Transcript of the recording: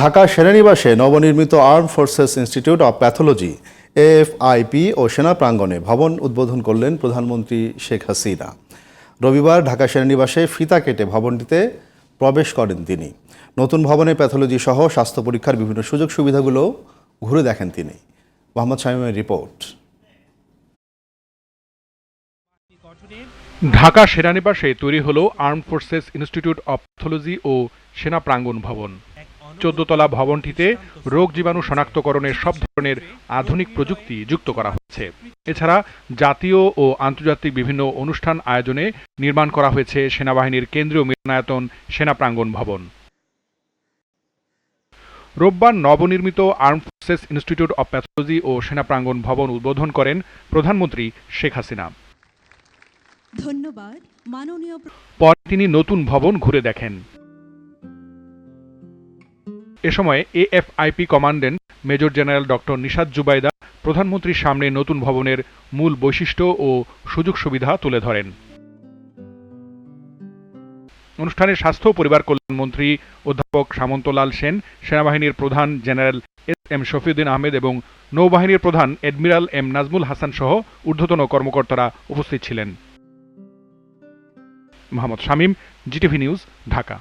ঢাকা সেনানিবাসে নবনির্মিত armed forces institute of pathology, AFIP ও সেনা প্রাঙ্গণে ভবন উদ্বোধন করলেন প্রধানমন্ত্রী শেখ হাসিনা। রবিবার ঢাকা সেনানিবাসে ফিতা কেটে ভবনটিতে প্রবেশ করেন তিনি। নতুন ভবনে প্যাথোলজি সহ স্বাস্থ্য পরীক্ষার বিভিন্ন সুযোগ সুবিধাগুলো ঘুরে দেখেন তিনি। মোহাম্মদ শামীমের রিপোর্ট। ঢাকা সেনানিবাসে তৈরি হল armed forces institute of pathology ও সেনা প্রাঙ্গণ ভবন। চোদ্দতলা ভবনটিতে রোগ জীবাণু শনাক্তকরণের সব ধরনের আধুনিক প্রযুক্তি যুক্ত করা হয়েছে এছাড়া জাতীয় ও আন্তর্জাতিক বিভিন্ন অনুষ্ঠান আয়োজনে নির্মাণ করা হয়েছে সেনাবাহিনীর কেন্দ্রীয় মিলনায়তন সেনা প্রাঙ্গণ ভবন। রোববার নবনির্মিত armed forces institute of pathology ও সেনা প্রাঙ্গণ ভবন উদ্বোধন করেন প্রধানমন্ত্রী শেখ হাসিনা। ধন্যবাদ। মাননীয় পরে তিনি নতুন ভবন ঘুরে দেখেন। এ সময় AFIP commandant major general doctor Nishad Zubaida প্রধানমন্ত্রীর সামনে নতুন ভবনের মূল বৈশিষ্ট্য ও সুযোগ সুবিধা তুলে ধরেন। অনুষ্ঠানে স্বাস্থ্য ও পরিবার কল্যাণ মন্ত্রী অধ্যাপক সামন্তলাল সেন, সেনাবাহিনীর প্রধান general S M Shafiuddin Ahmed এবং নৌবাহিনীর প্রধান এডমিরাল এম নাজমুল হাসান সহ ঊর্ধ্বতন কর্মকর্তারা উপস্থিত ছিলেন। Mohammad Shamim, GTV news, Dhaka.